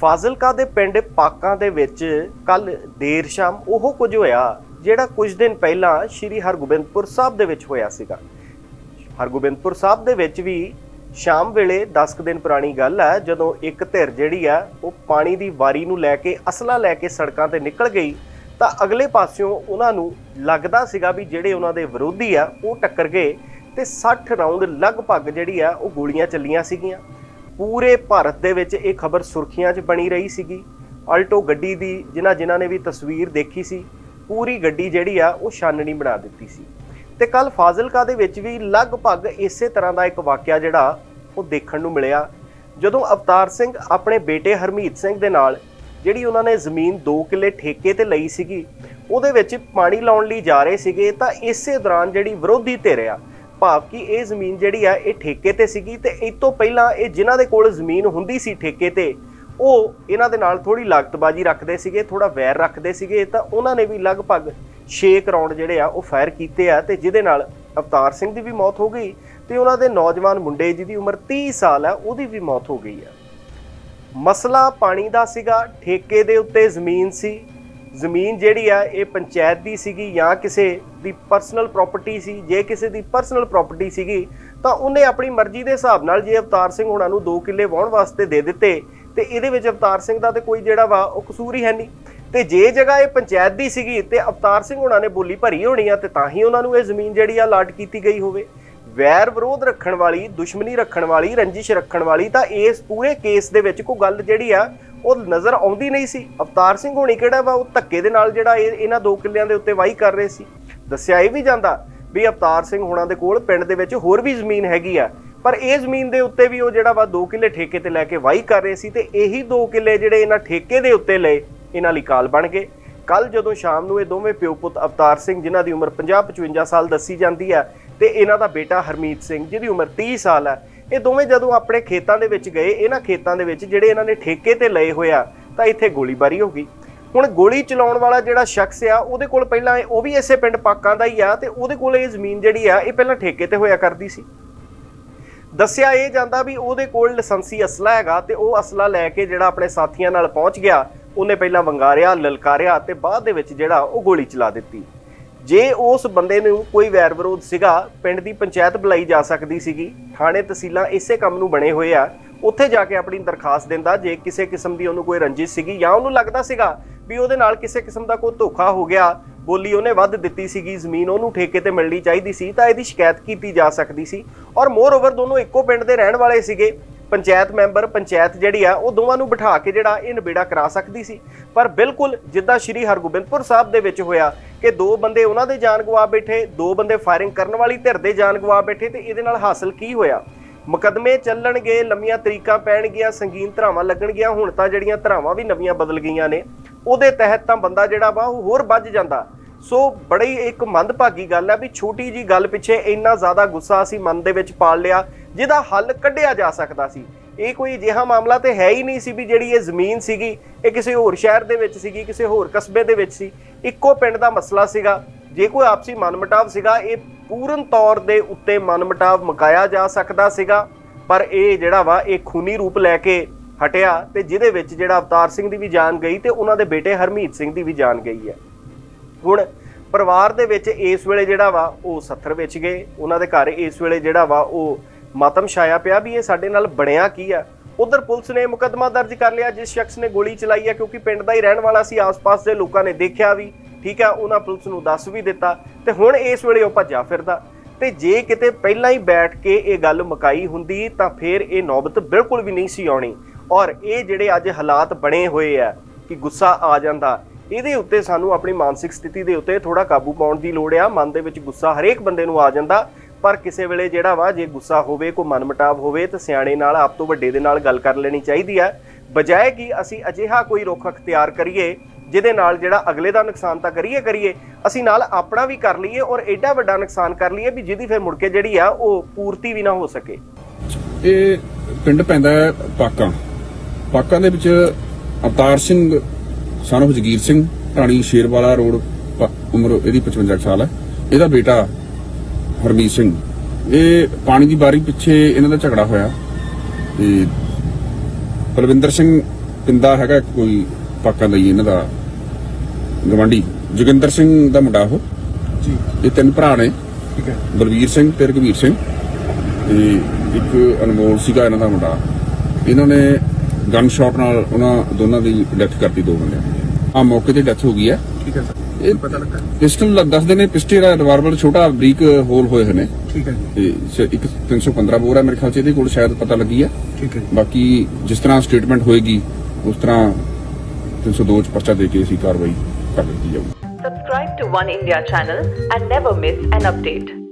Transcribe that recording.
ਫਾਜ਼ਿਲਕਾ ਦੇ ਪਿੰਡ ਪਾਕਾਂ ਦੇ ਵਿੱਚ ਕੱਲ ਦੇਰ ਸ਼ਾਮ ਉਹ ਕੁਝ ਹੋਇਆ, ਜਿਹੜਾ ਕੁਝ ਦਿਨ ਪਹਿਲਾਂ ਸ੍ਰੀ ਹਰਗੋਬਿੰਦਪੁਰ ਸਾਹਿਬ ਦੇ ਵਿੱਚ ਹੋਇਆ ਸੀਗਾ। ਹਰਗੋਬਿੰਦਪੁਰ ਸਾਹਿਬ ਦੇ ਵਿੱਚ ਵੀ ਸ਼ਾਮ ਵੇਲੇ 10 ਕੁ ਦਿਨ ਪੁਰਾਣੀ ਗੱਲ ਹੈ, ਜਦੋਂ ਇੱਕ ਧਿਰ ਜਿਹੜੀ ਆ ਉਹ ਪਾਣੀ ਦੀ ਵਾਰੀ ਨੂੰ ਲੈ ਕੇ, ਅਸਲਾ ਲੈ ਕੇ ਸੜਕਾਂ ਤੇ ਨਿਕਲ ਗਈ, ਤਾਂ ਅਗਲੇ ਪਾਸਿਓਂ ਉਹਨਾਂ ਨੂੰ ਲੱਗਦਾ ਸੀਗਾ ਵੀ ਜਿਹੜੇ ਉਹਨਾਂ ਦੇ ਵਿਰੋਧੀ ਆ, ਉਹ ਟੱਕਰ ਗਏ ਤੇ 60 ਰਾਉਂਡ ਲਗਭਗ ਜਿਹੜੀ ਆ, ਉਹ ਗੋਲੀਆਂ ਚੱਲੀਆਂ ਸੀਗੀਆਂ। ਪੂਰੇ ਭਾਰਤ ਦੇ ਵਿੱਚ ਇਹ ਖਬਰ ਸੁਰਖੀਆਂ 'ਚ ਬਣੀ ਰਹੀ ਸੀਗੀ। ਆਲਟੋ ਗੱਡੀ ਦੀ ਜਿਨ੍ਹਾਂ ਜਿਨ੍ਹਾਂ ਨੇ ਵੀ ਤਸਵੀਰ ਦੇਖੀ ਸੀ, ਪੂਰੀ ਗੱਡੀ ਜਿਹੜੀ ਆ, ਉਹ ਛਾਨਣੀ ਬਣਾ ਦਿੱਤੀ ਸੀ। ਤੇ ਕੱਲ ਫਾਜ਼ਿਲਕਾ ਦੇ ਵਿੱਚ ਵੀ ਲਗਭਗ ਇਸੇ ਤਰ੍ਹਾਂ ਦਾ ਇੱਕ ਵਾਕਿਆ ਜਿਹੜਾ ਉਹ ਦੇਖਣ ਨੂੰ ਮਿਲਿਆ। ਜਦੋਂ ਅਵਤਾਰ ਸਿੰਘ ਆਪਣੇ ਬੇਟੇ ਹਰਮੀਤ ਸਿੰਘ ਦੇ ਨਾਲ, ਜਿਹੜੀ ਉਹਨਾਂ ਨੇ ਜ਼ਮੀਨ 2 ਕਿੱਲੇ ਠੇਕੇ ਤੇ ਲਈ ਸੀਗੀ, ਉਹਦੇ ਵਿੱਚ ਪਾਣੀ ਲਾਉਣ ਲਈ ਜਾ ਰਹੇ ਸੀਗੇ, ਤਾਂ ਇਸੇ ਦੌਰਾਨ ਜਿਹੜੀ ਵਿਰੋਧੀ ਧਿਰ ਆ ਭਾਵ ਕਿ ਇਹ ਜ਼ਮੀਨ ਜਿਹੜੀ ਆ, ਇਹ ਠੇਕੇ ਤੇ ਸੀਗੀ ਤੇ ਇਸ ਤੋਂ ਪਹਿਲਾਂ ਇਹ ਜਿਨ੍ਹਾਂ ਦੇ ਕੋਲ ਜ਼ਮੀਨ ਹੁੰਦੀ ਸੀ ਠੇਕੇ ਤੇ, ਉਹ ਇਹਨਾਂ ਦੇ ਨਾਲ ਥੋੜੀ ਲਾਗਤਬਾਜ਼ੀ ਰੱਖਦੇ ਸੀਗੇ ਥੋੜਾ ਵੈਰ ਰੱਖਦੇ ਸੀਗੇ, ਤਾਂ ਉਹਨਾਂ ਨੇ ਵੀ ਲਗਭਗ 6 ਰਾਉਂਡ ਜਿਹੜੇ ਆ, ਉਹ ਫਾਇਰ ਕੀਤੇ ਆ ਤੇ ਜਿਹਦੇ ਨਾਲ ਅਵਤਾਰ ਸਿੰਘ ਦੀ ਵੀ ਮੌਤ ਹੋ ਗਈ ਤੇ ਉਹਨਾਂ ਦੇ ਨੌਜਵਾਨ ਮੁੰਡੇ ਜਿਹਦੀ ਉਮਰ 30 ਸਾਲ ਆ, ਉਹਦੀ ਵੀ ਮੌਤ ਹੋ ਗਈ ਆ। ਮਸਲਾ ਪਾਣੀ ਦਾ ਸੀਗਾ, ਠੇਕੇ ਦੇ ਉੱਤੇ ਜ਼ਮੀਨ ਸੀ ਜ਼ਮੀਨ ਜਿਹੜੀ ਆ, ਇਹ ਪੰਚਾਇਤ ਦੀ ਸੀਗੀ ਜਾਂ ਕਿਸੇ ਦੀ ਪਰਸਨਲ ਪ੍ਰਾਪਰਟੀ ਸੀ, ਜੇ ਕਿਸੇ ਦੀ ਪਰਸਨਲ ਪ੍ਰਾਪਰਟੀ ਸੀਗੀ, ਤਾਂ ਉਹਨੇ ਆਪਣੀ ਮਰਜ਼ੀ ਦੇ ਹਿਸਾਬ ਨਾਲ ਜੇ ਅਵਤਾਰ ਸਿੰਘ ਹੁਣਾਂ ਨੂੰ 2 ਕਿੱਲੇ ਵਾਹੁਣ ਵਾਸਤੇ ਦੇ ਦਿੱਤੇ, ਤੇ ਇਹਦੇ ਵਿੱਚ ਅਵਤਾਰ ਸਿੰਘ ਦਾ ਤੇ ਕੋਈ ਜਿਹੜਾ ਵਾ, ਉਹ ਕਸੂਰ ਹੀ ਹੈ ਨਹੀਂ। ਤੇ ਜੇ ਜਗ੍ਹਾ ਇਹ ਪੰਚਾਇਤ ਦੀ ਸੀਗੀ ਤੇ ਅਵਤਾਰ ਸਿੰਘ ਹੁਣਾਂ ਨੇ ਬੋਲੀ ਭਰੀ ਹੋਣੀ ਆ, ਤੇ ਤਾਂ ਹੀ ਉਹਨਾਂ ਨੂੰ ਇਹ ਜ਼ਮੀਨ ਜਿਹੜੀ ਆ, ਲਾਟ ਕੀਤੀ ਗਈ ਹੋਵੇ। ਵੈਰ ਵਿਰੋਧ ਰੱਖਣ ਵਾਲੀ, ਦੁਸ਼ਮਣੀ ਰੱਖਣ ਵਾਲੀ, ਰੰਜਿਸ਼ ਰੱਖਣ ਵਾਲੀ, ਤਾਂ ਇਸ ਪੂਰੇ ਕੇਸ ਦੇ ਵਿੱਚ ਕੋਈ ਗੱਲ ਜਿਹੜੀ ਆ, ਉਹ ਨਜ਼ਰ ਆਉਂਦੀ ਨਹੀਂ ਸੀ। ਅਵਤਾਰ ਸਿੰਘ ਹੋਣੀ ਕਿਹੜਾ ਵਾ? ਉਹ ਧੱਕੇ ਦੇ ਨਾਲ ਜਿਹੜਾ ਇਹ, ਇਹਨਾਂ ਦੋ ਕਿੱਲਿਆਂ ਦੇ ਉੱਤੇ ਵਾਹੀ ਕਰ ਰਹੇ ਸੀ। ਦੱਸਿਆ ਇਹ ਵੀ ਜਾਂਦਾ ਵੀ ਅਵਤਾਰ ਸਿੰਘ ਹੋਣਾ ਦੇ ਕੋਲ ਪਿੰਡ ਦੇ ਵਿੱਚ ਹੋਰ ਵੀ ਜ਼ਮੀਨ ਹੈਗੀ ਆ। ਪਰ ਇਹ ਜ਼ਮੀਨ ਦੇ ਉੱਤੇ ਵੀ ਉਹ ਜਿਹੜਾ ਵਾ 2 ਕਿੱਲੇ ਠੇਕੇ ਤੇ ਲੈ ਕੇ ਵਾਹੀ ਕਰ ਰਹੇ ਸੀ ਤੇ ਇਹੀ 2 ਕਿੱਲੇ ਜਿਹੜੇ ਇਹਨਾਂ ਠੇਕੇ ਦੇ ਉੱਤੇ ਲਏ, ਇਹਨਾਂ ਲਈ ਕਾਲ ਬਣ ਗਏ। ਕੱਲ ਜਦੋਂ ਸ਼ਾਮ ਨੂੰ ਇਹ ਦੋਵੇਂ ਪਿਓ ਪੁੱਤ ਅਵਤਾਰ ਸਿੰਘ, ਜਿਨ੍ਹਾਂ ਦੀ ਉਮਰ 50-55 ਸਾਲ ਦੱਸੀ ਜਾਂਦੀ ਹੈ ਤੇ ਇਹਨਾਂ ਦਾ ਬੇਟਾ ਹਰਮੀਤ ਸਿੰਘ, ਜਿਹਦੀ ਉਮਰ 30 ਸਾਲ ਹੈ। ਇਹ ਦੋਵੇਂ ਜਦੋਂ ਆਪਣੇ ਖੇਤਾਂ ਦੇ ਵਿੱਚ ਗਏ, ਇਹਨਾਂ ਖੇਤਾਂ ਦੇ ਵਿੱਚ ਜਿਹੜੇ ਇਹਨਾਂ ਨੇ ਠੇਕੇ ਤੇ ਲਏ ਹੋਇਆ ਤਾਂ ਇੱਥੇ ਗੋਲੀਬਾਰੀ ਹੋ ਗਈ। ਹੁਣ ਗੋਲੀ ਚਲਾਉਣ ਵਾਲਾ ਜਿਹੜਾ ਸ਼ਖਸ ਆ, ਉਹਦੇ ਕੋਲ ਪਹਿਲਾਂ ਉਹ ਵੀ ਇਸੇ ਪਿੰਡ ਪਾਕਾਂ ਦਾ ਹੀ ਆ ਤੇ ਉਹਦੇ ਕੋਲ ਇਹ ਜ਼ਮੀਨ ਜਿਹੜੀ ਆ, ਇਹ ਪਹਿਲਾਂ ਠੇਕੇ ਤੇ ਹੋਇਆ ਕਰਦੀ ਸੀ। ਦੱਸਿਆ ਇਹ ਜਾਂਦਾ ਵੀ ਉਹਦੇ ਕੋਲ ਲਾਇਸੈਂਸੀ ਅਸਲਾ ਹੈਗਾ ਤੇ ਉਹ ਅਸਲਾ ਲੈ ਕੇ ਜਿਹੜਾ ਆਪਣੇ ਸਾਥੀਆਂ ਨਾਲ ਪਹੁੰਚ ਗਿਆ, ਉਹਨੇ ਪਹਿਲਾਂ ਵੰਗਾਰਿਆ, ਲਲਕਾਰਿਆ ਤੇ ਬਾਅਦ ਦੇ ਵਿੱਚ ਜਿਹੜਾ ਉਹ ਗੋਲੀ ਚਲਾ ਦਿੱਤੀ। ਜੇ ਉਸ ਬੰਦੇ ਨੂੰ ਕੋਈ ਵੈਰ ਵਿਰੋਧ ਸੀਗਾ, ਪਿੰਡ ਦੀ ਪੰਚਾਇਤ ਬੁਲਾਈ ਜਾ ਸਕਦੀ ਸੀਗੀ, ਥਾਣੇ ਤਹਿਸੀਲਾਂ ਇਸੇ ਕੰਮ ਨੂੰ ਬਣੇ ਹੋਏ ਆ, ਉੱਥੇ ਜਾ ਕੇ ਆਪਣੀ ਦਰਖਾਸਤ ਦਿੰਦਾ ਜੇ ਕਿਸੇ ਕਿਸਮ ਦੀ ਉਹਨੂੰ ਕੋਈ ਰੰਜਿਸ਼ ਸੀਗੀ ਜਾਂ ਉਹਨੂੰ ਲੱਗਦਾ ਸੀਗਾ ਵੀ ਉਹਦੇ ਨਾਲ ਕਿਸੇ ਕਿਸਮ ਦਾ ਕੋਈ ਧੋਖਾ ਹੋ ਗਿਆ, ਬੋਲੀ ਉਹਨੇ ਵੱਧ ਦਿੱਤੀ ਸੀਗੀ, ਜ਼ਮੀਨ ਉਹਨੂੰ ਠੇਕੇ ਤੇ ਮਿਲਣੀ ਚਾਹੀਦੀ ਸੀ, ਤਾਂ ਇਹਦੀ ਸ਼ਿਕਾਇਤ ਕੀਤੀ ਜਾ ਸਕਦੀ ਸੀ। ਔਰ ਮੋਰ ਓਵਰ ਦੋਨੋਂ ਇੱਕੋ ਪਿੰਡ ਦੇ ਰਹਿਣ ਵਾਲੇ ਸੀਗੇ, ਪੰਚਾਇਤ ਮੈਂਬਰ, ਪੰਚਾਇਤ ਜਿਹੜੀ ਆ, ਉਹ ਦੋਵਾਂ ਨੂੰ ਬਿਠਾ ਕੇ ਜਿਹੜਾ ਇਹ ਨਿਬੇੜਾ ਕਰਾ ਸਕਦੀ ਸੀ। ਪਰ ਬਿਲਕੁਲ ਜਿੱਦਾਂ ਸ਼੍ਰੀ ਹਰਗੋਬਿੰਦਪੁਰ ਸਾਹਿਬ ਦੇ ਵਿੱਚ ਹੋਇਆ ਕਿ ਦੋ ਬੰਦੇ ਉਹਨਾਂ ਦੇ ਜਾਨ ਗਵਾ ਬੈਠੇ, ਦੋ ਬੰਦੇ ਫਾਇਰਿੰਗ ਕਰਨ ਵਾਲੀ ਧਿਰ ਦੇ ਜਾਨ ਗਵਾ ਬੈਠੇ ਤੇ ਇਹਦੇ ਨਾਲ ਹਾਸਲ ਕੀ ਹੋਇਆ? ਮੁਕਦਮੇ ਚੱਲਣਗੇ, ਲੰਮੀਆਂ ਤਰੀਕਾਂ ਪੈਣਗੀਆਂ, ਸੰਗੀਨ ਧਰਾਵਾਂ ਲੱਗਣਗੀਆਂ, ਹੁਣ ਤਾਂ ਜਿਹੜੀਆਂ ਧਰਾਵਾਂ ਵੀ ਨਵੀਆਂ ਬਦਲ ਗਈਆਂ ਨੇ, ਉਹਦੇ ਤਹਿਤ ਤਾਂ ਬੰਦਾ ਜਿਹੜਾ ਵਾ ਉਹ ਹੋਰ ਵੱਜ ਜਾਂਦਾ। ਸੋ ਬੜੀ ਇੱਕ ਮੰਦਭਾਗੀ ਗੱਲ ਹੈ ਵੀ ਛੋਟੀ ਜੀ ਗੱਲ ਪਿੱਛੇ ਇੰਨਾ ਜ਼ਿਆਦਾ ਗੁੱਸਾ ਅਸੀਂ ਮਨ ਦੇ ਵਿੱਚ ਪਾਲ ਲਿਆ, ਜਿਹਦਾ ਹੱਲ ਕੱਢਿਆ ਜਾ ਸਕਦਾ ਸੀ। ਇਹ ਕੋਈ ਅਜਿਹਾ ਮਾਮਲਾ ਤੇ ਹੈ ਹੀ ਨਹੀਂ ਸੀ ਵੀ ਜਿਹੜੀ ਇਹ ਜ਼ਮੀਨ ਸੀਗੀ, ਇਹ ਕਿਸੇ ਹੋਰ ਸ਼ਹਿਰ ਦੇ ਵਿੱਚ ਸੀਗੀ, ਕਿਸੇ ਹੋਰ ਕਸਬੇ ਦੇ ਵਿੱਚ ਸੀ। ਇੱਕੋ ਪਿੰਡ ਦਾ ਮਸਲਾ ਸੀਗਾ। ਜੇ ਕੋਈ ਆਪਸੀ ਮਨਮਟਾਵ ਸੀਗਾ, ਇਹ ਪੂਰਨ ਤੌਰ ਦੇ ਉੱਤੇ ਮਨਮਟਾਵ ਮੁਕਾਇਆ ਜਾ ਸਕਦਾ ਸੀਗਾ। ਪਰ ਇਹ ਜਿਹੜਾ ਵਾ, ਇਹ ਖੂਨੀ ਰੂਪ ਲੈ ਕੇ ਹਟਿਆ ਤੇ ਜਿਹਦੇ ਵਿੱਚ ਜਿਹੜਾ ਅਵਤਾਰ ਸਿੰਘ ਦੀ ਵੀ ਜਾਨ ਗਈ ਤੇ ਉਹਨਾਂ ਦੇ ਬੇਟੇ ਹਰਮੀਤ ਸਿੰਘ ਦੀ ਵੀ ਜਾਨ ਗਈ ਹੈ। ਹੁਣ ਪਰਿਵਾਰ ਦੇ ਵਿੱਚ ਇਸ ਵੇਲੇ ਜਿਹੜਾ ਵਾ, ਉਹ 70 ਵਿੱਚ ਗਏ। ਉਹਨਾਂ ਦੇ ਘਰ ਇਸ ਵੇਲੇ ਜਿਹੜਾ ਵਾ, ਉਹ ਮਾਤਮ ਛਾਇਆ ਪਿਆ ਵੀ ਇਹ ਸਾਡੇ ਨਾਲ ਬਣਿਆ ਕੀ ਆ? ਉਧਰ ਪੁਲਿਸ ਨੇ ਮੁਕੱਦਮਾ ਦਰਜ ਕਰ ਲਿਆ, ਜਿਸ ਸ਼ਖਸ ਨੇ ਗੋਲੀ ਚਲਾਈ ਹੈ, ਕਿਉਂਕਿ ਪਿੰਡ ਦਾ ਹੀ ਰਹਿਣ ਵਾਲਾ ਸੀ, ਆਸ-ਪਾਸ ਦੇ ਲੋਕਾਂ ਨੇ ਦੇਖਿਆ ਵੀ, ਠੀਕ ਆ, ਉਹਨਾਂ ਪੁਲਿਸ ਨੂੰ ਦੱਸ ਵੀ ਦਿੱਤਾ ਤੇ ਹੁਣ ਇਸ ਵੇਲੇ ਉਹ ਭੱਜਾ ਫਿਰਦਾ। ਤੇ ਜੇ ਕਿਤੇ ਪਹਿਲਾਂ ਹੀ ਬੈਠ ਕੇ ਇਹ ਗੱਲ ਮੁਕਾਈ ਹੁੰਦੀ, ਤਾਂ ਫਿਰ ਇਹ ਨੌਬਤ ਬਿਲਕੁਲ ਵੀ ਨਹੀਂ ਸੀ ਆਉਣੀ। ਔਰ ਇਹ ਜਿਹੜੇ ਅੱਜ ਹਾਲਾਤ ਬਣੇ ਹੋਏ ਆ, ਕਿ ਗੁੱਸਾ ਆ ਜਾਂਦਾ, ਇਹਦੇ ਉੱਤੇ ਸਾਨੂੰ ਆਪਣੀ ਮਾਨਸਿਕ ਸਥਿਤੀ ਦੇ ਉੱਤੇ ਥੋੜਾ ਕਾਬੂ ਪਾਉਣ ਦੀ ਲੋੜ ਆ। ਮਨ ਦੇ ਵਿੱਚ ਗੁੱਸਾ ਹਰੇਕ ਬੰਦੇ ਨੂੰ ਆ ਜਾਂਦਾ ਪਰ ਕਿਸੇ ਵੇਲੇ ਜਿਹੜਾ ਵਾ, ਜੇ ਗੁੱਸਾ ਹੋਵੇ, ਕੋਈ ਮਨਮਟਾਵ ਹੋਵੇ, ਤਾਂ ਸਿਆਣੇ ਨਾਲ ਆਪ ਤੋਂ ਵੱਡੇ ਦੇ ਨਾਲ ਗੱਲ ਕਰ ਲੈਣੀ ਚਾਹੀਦੀ ਹੈ ਬਜਾਏ ਕਿ ਅਸੀਂ ਅਜਿਹਾ ਕੋਈ ਰੁਖ ਅਖਤਿਆਰ ਕਰੀਏ, ਜਿਹਦੇ ਨਾਲ ਜਿਹੜਾ ਅਗਲੇ ਦਾ ਨੁਕਸਾਨ ਤਾਂ ਕਰੀਏ ਕਰੀਏ, ਅਸੀਂ ਨਾਲ ਆਪਣਾ ਵੀ ਕਰ ਲਈਏ ਔਰ ਐਡਾ ਵੱਡਾ ਨੁਕਸਾਨ ਕਰ ਲਈਏ ਵੀ ਜਿਹਦੀ ਫਿਰ ਮੁੜ ਕੇ ਜਿਹੜੀ ਆ, ਉਹ ਪੂਰਤੀ ਵੀ ਨਾ ਹੋ ਸਕੇ। ਇਹ ਪਿੰਡ ਪੈਂਦਾ ਹੈ ਪਾਕਾਂ। ਪਾਕਾਂ ਦੇ ਵਿੱਚ ਅਵਤਾਰ ਸਿੰਘ son ਜਗੀਰ ਸਿੰਘ, ਰਾਣੀ ਸ਼ੇਰਵਾਲਾ ਰੋਡ ਉਮਰ ਇਹਦੀ 55 ਸਾਲ ਹੈ। ਇਹਦਾ ਬੇਟਾ ਹਰਮੀਤ ਸਿੰਘ। ਇਹ ਪਾਣੀ ਦੀ ਬਾਰੀ ਪਿੱਛੇ ਇਹਨਾਂ ਦਾ ਝਗੜਾ ਹੋਇਆ। ਤੇ ਬਲਵਿੰਦਰ ਸਿੰਘ ਪਿੰਦਾ ਹੈਗਾ ਕੋਈ ਪਾਕਾਂ ਹੀ ਇਹਨਾਂ ਦਾ ਗਵੰਡੀ ਜੋਗਿੰਦਰ ਸਿੰਘ ਦਾ ਮੁੰਡਾ ਉਹ। ਜੀ। ਇਹ ਤਿੰਨ ਭਰਾ ਨੇ। ਠੀਕ ਹੈ। ਬਲਵੀਰ ਸਿੰਘ ਤੇ ਰਘਵੀਰ ਸਿੰਘ। ਤੇ ਇੱਕ ਅਨਮੋਲ ਸੀਗਾ ਇਹਨਾਂ ਦਾ ਮੁੰਡਾ। ਇਹਨਾਂ ਨੇ ਗਨ ਸ਼ਾਟ ਨਾਲ ਉਹਨਾਂ ਦੋਨਾਂ ਦੀ ਡੈਥ ਕਰਤੀ ਦੋ ਬੰਦਿਆਂ ਆ ਮੌਕੇ ਤੇ ਡੈਥ ਹੋ ਗਈ ਹੈ। ਠੀਕ ਹੈ ਇਹ ਪਤਾ ਲੱਗਾ। ਪਿਸਟਲ ਦੱਸਦੇ ਨੇ ਪਿਸਟਲ ਦਾ ਰਿਵਾਲਵਰ ਛੋਟਾ ਬਰੀਕ ਹੋਲ ਹੋਏ ਹੋਏ ਨੇ। ਠੀਕ ਹੈ ਜੀ। ਤੇ ਸ- ਇੱਕ 315 ਬੋਰ ਹੈ ਮੇਰੇ ਖਿਆਲ ਚ ਇਹਦੇ ਕੋਲ ਸ਼ਾਇਦ ਪਤਾ ਲੱਗੀ ਹੈ ਠੀਕ ਹੈ ਜੀ। ਬਾਕੀ ਜਿਸ ਤਰ੍ਹਾਂ ਸਟੇਟਮੈਂਟ ਹੋਏਗੀ ਉਸ ਤਰ੍ਹਾਂ 302 ਚ ਪਰਚਾ ਦੇ ਕੇ ਅਸੀਂ ਕਾਰਵਾਈ ਕਰ ਦਿੱਤੀ ਜਾਊਗੀ। Subscribe to One India channel and never miss an update.